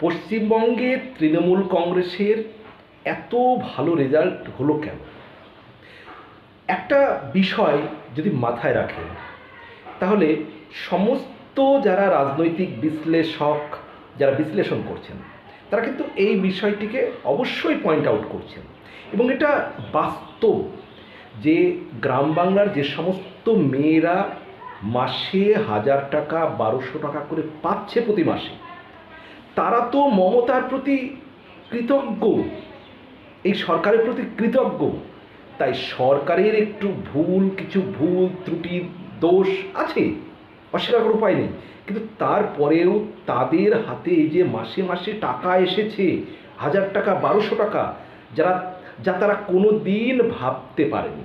পশ্চিমবঙ্গে তৃণমূল কংগ্রেসের এত ভালো রেজাল্ট হলো কেন? একটা বিষয় যদি মাথায় রাখেন, তাহলে সমস্ত যারা রাজনৈতিক বিশ্লেষক, যারা বিশ্লেষণ করছেন, তারা কিন্তু এই বিষয়টিকে অবশ্যই পয়েন্ট আউট করছেন। এবং এটা বাস্তব যে গ্রাম বাংলার যে সমস্ত মেয়েরা মাসে হাজার টাকা, বারোশো টাকা করে পাচ্ছে প্রতি মাসে তারা তো মমতার প্রতি কৃতজ্ঞ। এই সরকারের প্রতি কৃতজ্ঞ। তাই সরকারের একটু ভুল, কিছু ভুল ত্রুটি দোষ আছে। অস্বীকার করার উপায় নেই। কিন্তু তারপরেও তাদের হাতে এই যে মাসে মাসে টাকা এসেছে, হাজার টাকা, বারোশো টাকা, যারা, যা তারা কোনো দিন ভাবতে পারেনি।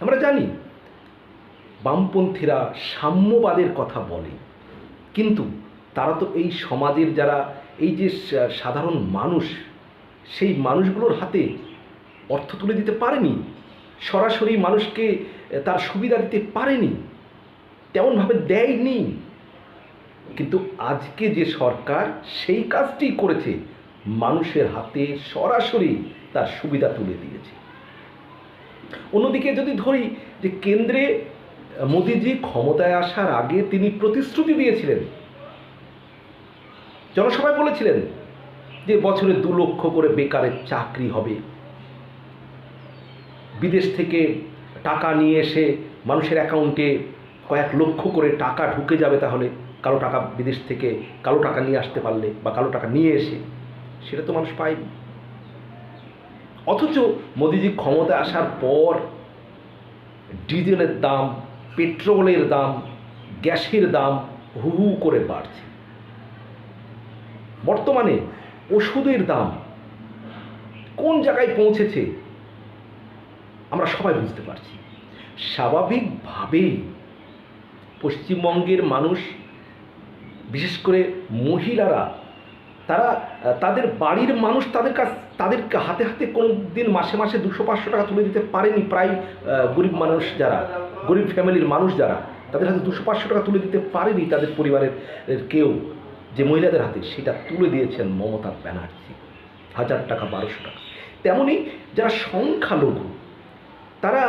আমরা জানি, বামপন্থীরা সাম্যবাদের কথা বলে। কিন্তু তারা তো এই সমাজের যারা, এই যে সাধারণ মানুষ, সেই মানুষগুলোর হাতে অর্থ তুলে দিতে পারেনি, সরাসরি মানুষকে তার সুবিধা দিতে পারেনি, তেমনভাবে দেয়নি। কিন্তু আজকে যে সরকার সেই কাজটি করেছে, মানুষের হাতে সরাসরি তার সুবিধা তুলে দিয়েছে। অন্যদিকে যদি ধরি যে কেন্দ্রে মোদিজি ক্ষমতায় আসার আগে তিনি প্রতিশ্রুতি দিয়েছিলেন জনসভায় বলেছিলেন যে বছরে দু লক্ষ করে বেকারের চাকরি হবে। বিদেশ থেকে টাকা নিয়ে এসে মানুষের অ্যাকাউন্টে কয়েক লক্ষ করে টাকা ঢুকে যাবে তাহলে কালো টাকা বিদেশ থেকে কালো টাকা নিয়ে আসতে পারলে বা কালো টাকা নিয়ে এসে, সেটা তো মানুষ পায়নি। অথচ মোদিজি ক্ষমতায় আসার পর ডিজেলের দাম, পেট্রোলের দাম, গ্যাসের দাম হু হু করে বাড়ছে। বর্তমানে ওষুধের দাম কোন জায়গায় পৌঁছেছে, আমরা সবাই বুঝতে পারছি। স্বাভাবিকভাবেই পশ্চিমবঙ্গের মানুষ, বিশেষ করে মহিলারা, তারা, তাদের বাড়ির মানুষ তাদের কাছ, তাদের হাতে হাতে কোনো দিন মাসে মাসে দুশো পাঁচশো টাকা তুলে দিতে পারেনি প্রায় গরিব মানুষ যারা, গরিব ফ্যামিলির মানুষ যারা, তাদের হাতে দুশো পাঁচশো টাকা তুলে দিতে পারেনি তাদের পরিবারের কেউ। যে মহিলাদের হাতে সেটা তুলে দিয়েছেন মমতা ব্যানার্জি, হাজার টাকা, বারোশো টাকা। তেমনি যারা সংখ্যালঘু, তারা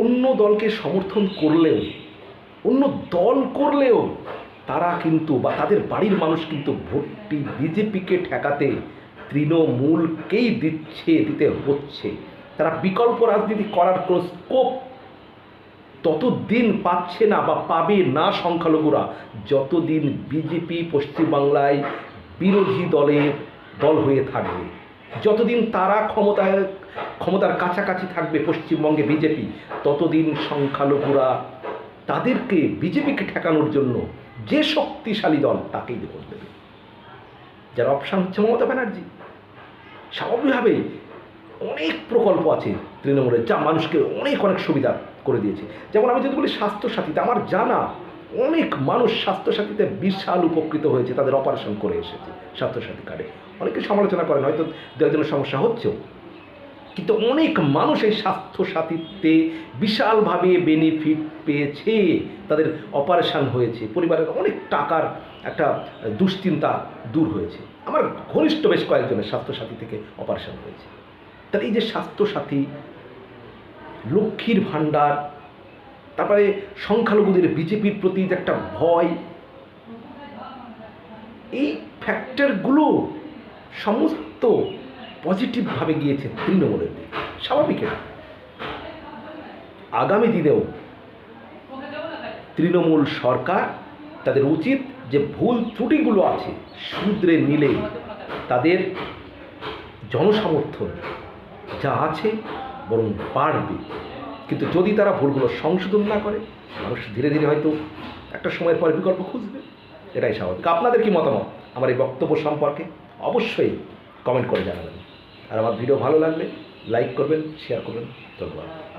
অন্য দলকে সমর্থন করলেও, অন্য দল করলেও তারা কিন্তু বা তাদের বাড়ির মানুষ কিন্তু ভোটটি বিজেপিকে ঠেকাতে তৃণমূলকেই দিচ্ছে, দিতে হচ্ছে। তারা বিকল্প রাজনীতি করার কোনো স্কোপ ততদিন পাচ্ছে না বা পাবে না সংখ্যালঘুরা, যতদিন বিজেপি পশ্চিমবাংলায় বিরোধী দলের দল হয়ে থাকবে, যতদিন তারা ক্ষমতায়, ক্ষমতার কাছাকাছি থাকবে পশ্চিমবঙ্গে বিজেপি ততদিন সংখ্যালঘুরা তাদেরকে বিজেপিকে ঠেকানোর জন্য যে শক্তিশালী দল তাকেই ভোট দেবে। যার অপশান হচ্ছে মমতা ব্যানার্জি। স্বাভাবিকভাবেই অনেক প্রকল্প আছে তৃণমূলের যা মানুষকে অনেক অনেক সুবিধা করে দিয়েছে। যেমন আমি যদি বলি স্বাস্থ্যসাথীতে, আমার জানা অনেক মানুষ স্বাস্থ্যসাথীতে বিশাল উপকৃত হয়েছে, তাদের অপারেশন করে এসেছে স্বাস্থ্যসাথী কার্ডে অনেকে সমালোচনা করেন, হয়তো দু একজনের সমস্যা হচ্ছেও। কিন্তু অনেক মানুষ এই স্বাস্থ্যসাথীতে বিশালভাবে বেনিফিট পেয়েছে, তাদের অপারেশন হয়েছে, পরিবারের অনেক টাকার একটা দুশ্চিন্তা দূর হয়েছে। আমার ঘনিষ্ঠ বেশ কয়েকজনের স্বাস্থ্যসাথী থেকে অপারেশন হয়েছে। তাহলে এই যে স্বাস্থ্যসাথী, লক্ষ্মীর ভাণ্ডার, তারপরে সংখ্যালঘুদের বিজেপির প্রতি যে একটা ভয়, এই ফ্যাক্টরগুলো সমস্ত পজিটিভভাবে গিয়েছে তৃণমূলের দিকে। স্বাভাবিক আগামী দিনেও তৃণমূল সরকার তাদের উচিত যে ভুল ত্রুটিগুলো আছে শুধরে নিলে তাদের জনসমর্থন যা আছে, বরং বাড়বে কিন্তু যদি তারা ভুলগুলো সংশোধন না করে, মানুষ ধীরে ধীরে হয়তো একটা সময়ের পর বিকল্প খুঁজবে। এটাই স্বাভাবিক। আপনাদের কি মতামত? আমার এই বক্তব্য সম্পর্কে অবশ্যই কমেন্ট করে জানাবেন। আর আমার ভিডিও ভালো লাগলে লাইক করবেন শেয়ার করবেন। ধন্যবাদ।